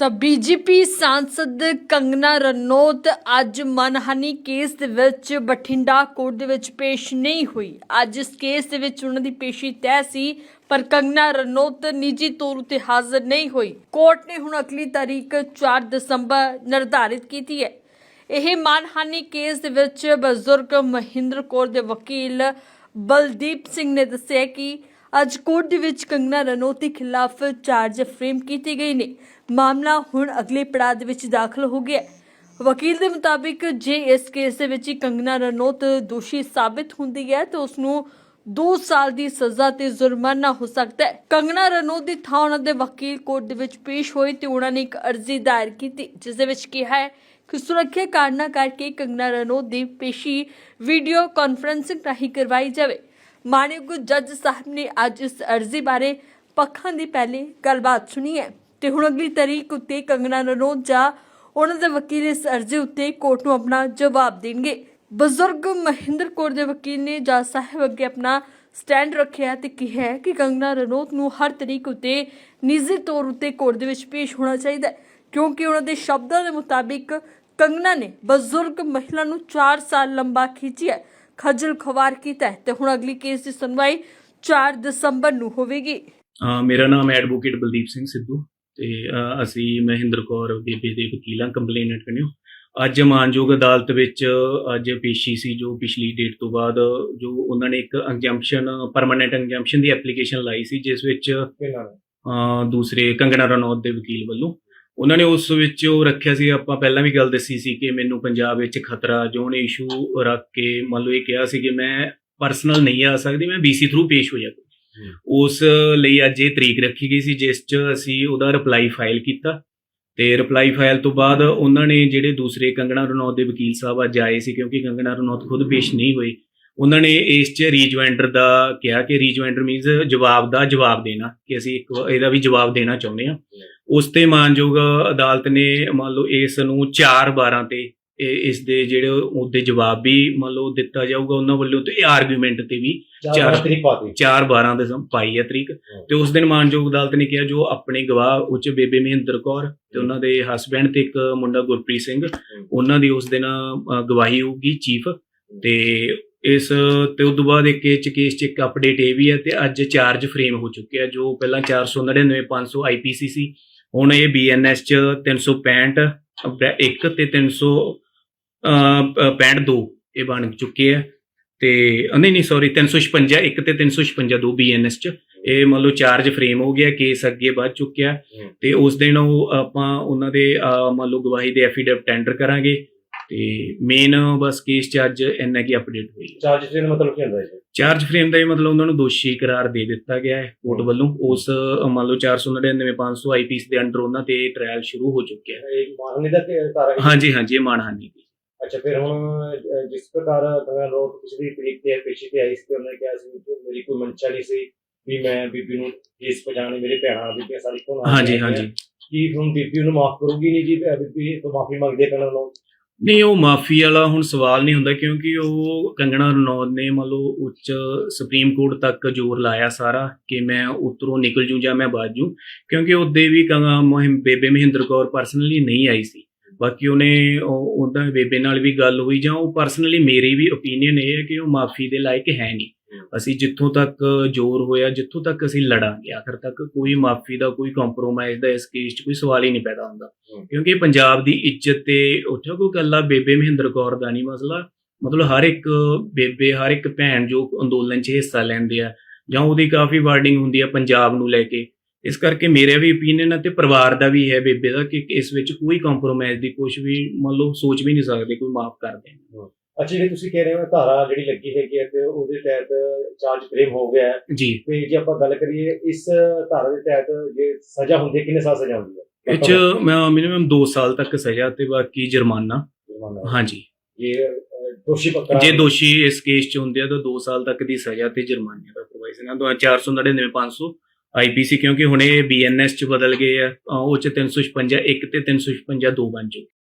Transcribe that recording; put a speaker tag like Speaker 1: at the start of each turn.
Speaker 1: ਤਾਂ ਬੀਜੇਪੀ ਸਾਂਸਦ ਕੰਗਨਾ ਰਣੌਤ ਅੱਜ ਮਨਹਾਨੀ ਕੇਸ ਦੇ ਵਿੱਚ ਬਠਿੰਡਾ ਕੋਰਟ ਦੇ ਵਿੱਚ ਪੇਸ਼ ਨਹੀਂ ਹੋਈ। ਅੱਜ ਇਸ ਕੇਸ ਦੇ ਵਿੱਚ ਉਹਨਾਂ ਦੀ ਪੇਸ਼ੀ ਤੈਅ ਸੀ, ਪਰ ਕੰਗਨਾ ਰਣੌਤ ਨਿੱਜੀ ਤੌਰ ਉਤੇ ਹਾਜ਼ਰ ਨਹੀਂ ਹੋਈ। ਕੋਰਟ ਨੇ ਹੁਣ ਅਗਲੀ ਤਾਰੀਖ 4 ਦਸੰਬਰ ਨਿਰਧਾਰਿਤ ਕੀਤੀ ਹੈ। ਇਹ ਮਾਨਹਾਨੀ ਕੇਸ ਦੇ ਵਿੱਚ ਬਜ਼ੁਰਗ ਮਹਿੰਦਰ ਕੌਰ ਦੇ ਵਕੀਲ ਬਲਦੀਪ ਸਿੰਘ ਨੇ ਦੱਸਿਆ ਕਿ ਅੱਜ ਕੋਰਟ ਦੇ ਵਿੱਚ ਕੰਗਨਾ ਰਣੌਤ ਦੇ ਖਿਲਾਫ ਚਾਰਜ ਫਰੇਮ ਕੀਤੇ ਗਏ ਨੇ। ਮਾਮਲਾ ਹੁਣ ਅਗਲੇ ਪੜਾਅ ਦੇ ਵਿੱਚ ਦਾਖਲ ਹੋ ਗਿਆ ਵਕੀਲ ਦੇ ਮੁਤਾਬਿਕ ਜੇ ਇਸ ਕੇਸ ਦੇ ਵਿੱਚ ਕੰਗਨਾ ਰਣੌਤ ਦੋਸ਼ੀ ਸਾਬਿਤ ਹੁੰਦੀ ਹੈ, ਤਾਂ ਉਸ ਨੂੰ 2 ਸਾਲ ਦੀ ਸਜ਼ਾ ਤੇ ਜੁਰਮਾਨਾ ਹੋ ਸਕਦਾ ਹੈ। ਕੰਗਨਾ ਰਣੌਤ ਦੀ ਥਾਂ ਉਹਨਾਂ ਦੇ ਵਕੀਲ ਕੋਰਟ ਦੇ ਵਿੱਚ ਪੇਸ਼ ਹੋਏ ਤੇ ਉਹਨਾਂ ਨੇ ਇੱਕ ਅਰਜ਼ੀ ਦਾਇਰ ਕੀਤੀ, ਜਿਸ ਦੇ ਵਿੱਚ ਕਿਹਾ ਹੈ ਕਿ ਸੁਰੱਖਿਆ ਕਾਰਨਾਂ ਕਰਕੇ ਕੰਗਨਾ ਰਣੌਤ ਦੀ ਪੇਸ਼ੀ ਵੀਡੀਓ ਕਾਨਫਰੰਸਿੰਗ ਰਾਹੀਂ ਕਰਵਾਈ ਜਾਵੇ। ਮਾਨਯੋਗ ਜੱਜ ਸਾਹਿਬ ਨੇ ਅੱਜ ਇਸ ਅਰਜ਼ੀ ਬਾਰੇ ਪੱਖਾਂ ਦੀ ਪਹਿਲੇ ਗੱਲਬਾਤ ਸੁਣੀ ਹੈ। ਤੇ ਹੁਣ ਅਗਲੀ ਤਾਰੀਖ ਉੱਤੇ ਕੰਗਨਾ ਰਣੌਤ ਜਾਂ ਉਹਨਾਂ ਦੇ ਵਕੀਲ ਇਸ ਅਰਜ਼ੀ ਉੱਤੇ ਕੋਰਟ ਨੂੰ ਆਪਣਾ ਜਵਾਬ ਦੇਣਗੇ। ਬਜ਼ੁਰਗ ਮਹਿੰਦਰ ਕੌਰ ਦੇ ਵਕੀਲ ਨੇ ਜੱਜ ਸਾਹਿਬ ਅੱਗੇ ਆਪਣਾ ਸਟੈਂਡ ਰੱਖਿਆ ਤੇ ਕਿਹਾ ਕਿ ਕੰਗਨਾ ਰਣੌਤ ਨੂੰ ਹਰ ਤਰੀਕ ਉੱਤੇ ਨਿੱਜੀ ਤੌਰ ਉੱਤੇ ਕੋਰਟ ਦੇ ਵਿੱਚ ਪੇਸ਼ ਹੋਣਾ ਚਾਹੀਦਾ ਹੈ, ਕਿਉਂਕਿ ਉਹਨਾਂ ਦੇ ਸ਼ਬਦਾਂ ਦੇ ਮੁਤਾਬਿਕ ਕੰਗਨਾ ਨੇ ਬਜ਼ੁਰਗ ਮਹਿਲਾ ਨੂੰ 4 ਸਾਲ ਲੰਬਾ ਖਿੱਚਿਆ ਖੱਜਲ ਖਵਾਰ ਕੀਤਾ ਤੇ ਹੁਣ ਅਗਲੀ ਕੇਸ ਦੀ ਸੁਣਵਾਈ 4 ਦਸੰਬਰ ਨੂੰ ਹੋਵੇਗੀ।
Speaker 2: ਮੇਰਾ ਨਾਮ ਐਡਵੋਕੇਟ ਬਲਦੀਪ ਸਿੰਘ ਸਿੱਧੂ ਤੇ ਅਸੀਂ ਮਹਿੰਦਰ ਕੌਰ ਬੇਬੇ ਦੇ ਵਕੀਲਾਂ ਕੰਪਲੇਨੈਂਟ ਕਰਿਓ ਅੱਜ ਮਾਨਯੋਗ ਅਦਾਲਤ ਵਿੱਚ ਅੱਜ ਪੇਸ਼ੀ ਸੀ ਜੋ ਪਿਛਲੀ ਡੇਟ ਤੋਂ ਬਾਅਦ ਜੋ ਉਹਨਾਂ ਨੇ ਇੱਕ ਇੰਜੰਪਸ਼ਨ ਪਰਮਨੈਂਟ ਇੰਜੰਪਸ਼ਨ ਦੀ ਐਪਲੀਕੇਸ਼ਨ ਲਾਈ ਸੀ ਜਿਸ ਵਿੱਚ ਦੂਸਰੇ ਕੰਗਣਾ ਰਣੌਤ ਦੇ ਵਕੀਲ ਵੱਲੋਂ। ਉਹਨਾਂ ਨੇ ਉਸ ਵਿੱਚ ਉਹ ਰੱਖਿਆ ਸੀ ਆਪਾਂ ਪਹਿਲਾਂ ਵੀ ਗੱਲ ਦੱਸੀ ਸੀ ਕਿ ਮੈਨੂੰ ਪੰਜਾਬ ਵਿੱਚ ਖਤਰਾ ਜੋਨ ਇਸ਼ੂ ਰੱਖ ਕੇ ਮੰਨ ਲਓ ਇਹ ਕਿਹਾ ਸੀ ਕਿ ਮੈਂ ਪਰਸਨਲ ਨਹੀਂ ਆ ਸਕਦੀ ਮੈਂ ਬੀਸੀ ਥਰੂ ਪੇਸ਼ ਹੋ ਜਾਵਾਂ। ਉਸ ਲਈ ਅੱਜ ਇਹ ਤਰੀਕ ਰੱਖੀ ਗਈ ਸੀ ਜਿਸ 'ਚ ਅਸੀਂ ਉਹਦਾ ਰਿਪਲਾਈ ਫਾਈਲ ਕੀਤਾ। ਤੇ ਰਿਪਲਾਈ ਫਾਈਲ ਤੋਂ ਬਾਅਦ ਉਹਨਾਂ ਨੇ ਜਿਹੜੇ ਦੂਸਰੇ ਕੰਗਣਾ ਰਣੌਤ ਦੇ ਵਕੀਲ ਸਾਹਿਬ ਅੱਜ ਆਏ ਸੀ ਕਿਉਂਕਿ ਕੰਗਣਾ ਰਣੌਤ ਖੁਦ ਪੇਸ਼ ਨਹੀਂ ਹੋਈ ਉਹਨਾਂ ਨੇ ਇਸ 'ਚ ਰੀਜੁਆਇੰਡਰ ਦਾ ਕਿਹਾ ਕਿ ਰੀਜੁਆਇੰਡਰ ਮੀਨਸ ਜਵਾਬ ਦਾ ਜਵਾਬ ਦੇਣਾ ਕਿ ਅਸੀਂ ਇੱਕ ਇਹਦਾ ਵੀ ਜਵਾਬ ਦੇਣਾ ਚਾਹੁੰਦੇ ਹਾਂ। ਉਸ ਤੇ ਮਾਨਯੋਗ ਅਦਾਲਤ ਨੇ ਮੰਨ ਲਓ ਇਸ ਨੂੰ 4 12 ਤੇ ਇਸ ਦੇ ਜਿਹੜੇ ਉਹਦੇ ਜਵਾਬ ਵੀ ਮੰਨ ਲਓ ਦਿੱਤਾ ਜਾਊਗਾ ਉਹਨਾਂ ਵੱਲੋਂ ਤੇ ਆਰਗੂਮੈਂਟ ਤੇ ਵੀ ਚਾਰ
Speaker 3: ਤਰੀਕ ਪਾਤੀ।
Speaker 2: 4 12 ਦੇ ਸਮ ਪਾਈ ਹੈ ਤਰੀਕ। ਤੇ ਉਸ ਦਿਨ ਮਾਨਯੋਗ ਅਦਾਲਤ ਨੇ ਕਿਹਾ ਜੋ ਆਪਣੇ ਗਵਾਹ ਉੱਚ ਬੇਬੇ ਮਹਿੰਦਰ ਕੌਰ ਤੇ ਉਹਨਾਂ ਦੇ ਹਸਬੰਡ ਤੇ ਇੱਕ ਮੁੰਡਾ ਗੁਰਪ੍ਰੀਤ ਸਿੰਘ ਉਹਨਾਂ ਦੀ ਉਸ ਦਿਨ ਗਵਾਹੀ ਹੋਊਗੀ ਚੀਫ ਤੇ ਇਸ ਤੇ ਉਸ ਤੋਂ ਬਾਅਦ ਇੱਕ ਚ ਕੇਸ ਚ ਇੱਕ ਅਪਡੇਟ ਇਹ ਵੀ ਹੈ ਤੇ ਅੱਜ ਚਾਰਜ ਫਰੇਮ ਹੋ ਚੁੱਕਿਆ ਜੋ ਪਹਿਲਾਂ 499 500 ਆਈਪੀਸੀ ਸੀ। ਹੁਣ ਇਹ ਬੀਐਨਐਸ ਚ 365 ਅਪ੍ਰੈ- ਇੱਕ ਤੇ 300 65 ਦੋ ਇਹ ਬਣ ਚੁੱਕੇ ਆ। ਤੇ ਨਹੀਂ ਨਹੀਂ ਸੌਰੀ 356 ਇੱਕ ਤੇ 356 ਦੋ ਬੀਐਨਐਸ ਚ। ਇਹ ਮੰਨ ਲਓ ਚਾਰਜ ਫਰੇਮ ਹੋ ਗਿਆ ਕੇਸ ਅੱਗੇ ਵੱਧ ਚੁੱਕਿਆ। ਤੇ ਉਸ ਦਿਨ ਉਹ ਆਪਾਂ ਉਹਨਾਂ ਦੇ ਮੰਨ ਲਓ ਗਵਾਹੀ ਦੇ ਐਫੀਡੇਵਿਟ ਟੈਂਡਰ ਕਰਾਂਗੇ। ਤੇ ਮੇਨ ਬਸ ਕੇਸ ਚ ਅੱਜ ਇੰਨਾ ਕੀ ਅਪਡੇਟ ਹੋਈ ਹੈ।
Speaker 3: ਚਾਰਜ ਦੇ ਮਤਲਬ ਕੀ ਹੁੰਦਾ ਹੈ
Speaker 2: ਚਾਰਜ ਫਰੇਮ ਦਾ ਇਹ ਮਤਲਬ ਉਹਨਾਂ ਨੂੰ ਦੋਸ਼ੀ ਕਰਾਰ ਦੇ ਦਿੱਤਾ ਗਿਆ ਹੈ ਕੋਰਟ ਵੱਲੋਂ। ਉਸ ਮੰਨ ਲਓ 499 500 ਆਈਪੀਸ ਦੇ ਅੰਡਰ ਉਹਨਾਂ ਤੇ ਟ੍ਰਾਇਲ ਸ਼ੁਰੂ ਹੋ ਚੁੱਕਿਆ ਹੈ।
Speaker 3: ਇਹ ਮਾਰਨੇ ਦਾ ਕਾਰਨ ਹੈ?
Speaker 2: ਹਾਂਜੀ ਹਾਂਜੀ ਇਹ ਮਾਨਹਾਨੀ ਦੀ।
Speaker 3: ਅੱਛਾ ਫਿਰ ਹੁਣ ਜਿਸ ਪ੍ਰਕਾਰ ਕੰਗਨਾ ਰੋਡ ਪਿਛਲੀ ਤਰੀਕ ਤੇ ਪੇਸ਼ੀ ਤੇ ਆਈ ਸੀ ਤੇ ਉਹਨੇ ਕਿਹਾ ਸੀ ਕਿ ਮੇਰੀ ਕੋਈ ਮਨਸ਼ਾ ਨਹੀਂ ਸੀ ਵੀ ਮੈਂ ਬੀਬੀ ਨੂੰ ਕੇਸ ਪਜਾਣੇ ਮੇਰੇ ਭੈਣਾਂ ਬੀਬੀਆਂ ਸਾਰੀ ਕੋਲ
Speaker 2: ਹਾਂਜੀ ਹਾਂਜੀ।
Speaker 3: ਕੀ ਹੁਣ ਬੀਬੀ ਨੂੰ ਮਾਫ ਕਰੂਗੀ ਨਹੀਂ ਜੀ ਬੀਬੀ ਤੋਂ ਮਾਫੀ ਮੰਗਦੇ ਕੰਗਨਾ ਰੋਡ
Speaker 2: ਨਹੀਂ, ਉਹ ਮਾਫੀ ਵਾਲਾ ਹੁਣ ਸਵਾਲ ਨਹੀਂ ਹੁੰਦਾ ਕਿਉਂਕਿ ਉਹ ਕੰਗਣਾ ਰਣੌਤ ਨੇ ਮੰਨ ਲਓ ਉੱਚ ਸੁਪਰੀਮ ਕੋਰਟ ਤੱਕ ਜ਼ੋਰ ਲਾਇਆ ਸਾਰਾ ਕਿ ਮੈਂ ਉਤਰੋਂ ਨਿਕਲ ਜੂ ਜਾਂ ਮੈਂ ਬਾਜ ਜੂ, ਕਿਉਂਕਿ ਉਹਦੇ ਵੀ ਕੰਗਾ ਮੁਹਿੰਮ ਬੇਬੇ ਮਹਿੰਦਰ ਕੌਰ ਪਰਸਨਲੀ ਨਹੀਂ ਆਈ ਸੀ। ਬਾਕੀ ਉਹਨੇ ਉਹ- ਉਹਦਾ ਬੇਬੇ ਨਾਲ ਵੀ ਗੱਲ ਹੋਈ ਜਾਂ ਉਹ ਪਰਸਨਲੀ ਮੇਰੀ ਵੀ ਓਪੀਨੀਅਨ ਇਹ ਹੈ ਕਿ ਉਹ ਮਾਫੀ ਦੇ ਲਾਇਕ ਹੈ ਨਹੀਂ। ਅਸੀਂ ਜਿੱਥੋਂ ਤੱਕ ਜ਼ੋਰ ਹੋਇਆ ਜਿੱਥੋਂ ਤੱਕ ਅਸੀਂ ਲੜਾਂਗੇ ਆਖਰ ਤੱਕ ਕੋਈ ਮਾਫੀ ਦਾ ਕੋਈ ਕੰਪਰੋਮਾਈਜ਼ ਦਾ ਇਸ ਕੇਸ 'ਚ ਕੋਈ ਸਵਾਲ ਹੀ ਨਹੀਂ ਪੈਦਾ ਹੁੰਦਾ। ਕਿਉਂਕਿ ਪੰਜਾਬ ਦੀ ਇੱਜ਼ਤ ਤੇ ਉੱਥੇ ਕੋਈ ਕੱਲਾ ਬੇਬੇ ਮਹਿੰਦਰ ਕੌਰ ਦਾ ਨਹੀਂ ਮਸਲਾ। ਮਤਲਬ ਹਰ ਇੱਕ ਬੇਬੇ ਹਰ ਇੱਕ ਭੈਣ ਜੋ ਅੰਦੋਲਨ 'ਚ ਹਿੱਸਾ ਲੈਂਦੇ ਆ ਜਾਂ ਉਹਦੀ ਕਾਫੀ ਵਾਰਡਿੰਗ ਹੁੰਦੀ ਆ ਪੰਜਾਬ ਨੂੰ ਲੈ ਕੇ। ਇਸ ਕਰਕੇ ਮੇਰੇ ਵੀ ਓਪੀਨੀਅਨ ਅਤੇ ਪਰਿਵਾਰ ਦਾ ਵੀ ਹੈ ਬੇਬੇ ਦਾ ਕਿ ਇਸ ਵਿੱਚ ਕੋਈ ਕੰਪਰੋਮਾਈਜ਼ ਦੀ ਕੁਝ ਵੀ ਮੰਨ ਲਓ ਸੋਚ ਵੀ ਨਹੀਂ ਸਕਦੇ ਕੋਈ ਮਾਫ ਕਰ ਦੇਣ
Speaker 3: ਜਿਹੜੀ ਤੁਸੀਂ ਕਹਿ ਰਹੇ ਹੋ ਧਾਰਾ ਜਿਹੜੀ ਲੱਗੀ ਹੈਗੀ ਹੈ ਤੇ ਉਹਦੇ ਤਹਿਤ ਚਾਰਜ ਫਰੇਮ ਹੋ ਗਿਆ ਹੈ।
Speaker 2: ਜੀ।
Speaker 3: ਤੇ ਜੇ ਆਪਾਂ ਗੱਲ ਕਰੀਏ ਇਸ ਧਾਰਾ ਦੇ ਤਹਿਤ ਜੇ ਸਜ਼ਾ ਹੁੰਦੀ ਹੈ ਕਿੰਨੇ ਸਾਲ ਸਜ਼ਾ ਹੁੰਦੀ ਹੈ?
Speaker 2: ਇਹ 'ਚ ਮਿਨੀਮਮ 2 ਸਾਲ ਤੱਕ ਸਜ਼ਾ ਤੇ ਬਾਕੀ ਜੁਰਮਾਨਾ। ਹਾਂਜੀ।
Speaker 3: ਜੇ ਦੋਸ਼ੀ ਪੱਕਾ
Speaker 2: ਜੇ ਦੋਸ਼ੀ ਇਸ ਕੇਸ 'ਚ ਹੁੰਦੇ ਆ ਤਾਂ 2 ਸਾਲ ਤੱਕ ਦੀ ਸਜ਼ਾ ਤੇ ਜੁਰਮਾਨੇ ਦਾ ਪ੍ਰੋਵਾਈਜ਼ਨ ਆ 499 500 ਆਈਪੀਸੀ ਕਿਉਂਕਿ ਹੁਣ ਇਹ ਬੀਐਨਐਸ 'ਚ ਬਦਲ ਗਏ ਆ ਉਹ 'ਚ 356 1 ਤੇ 356 2 ਬਣ ਚੁੱਕੇ।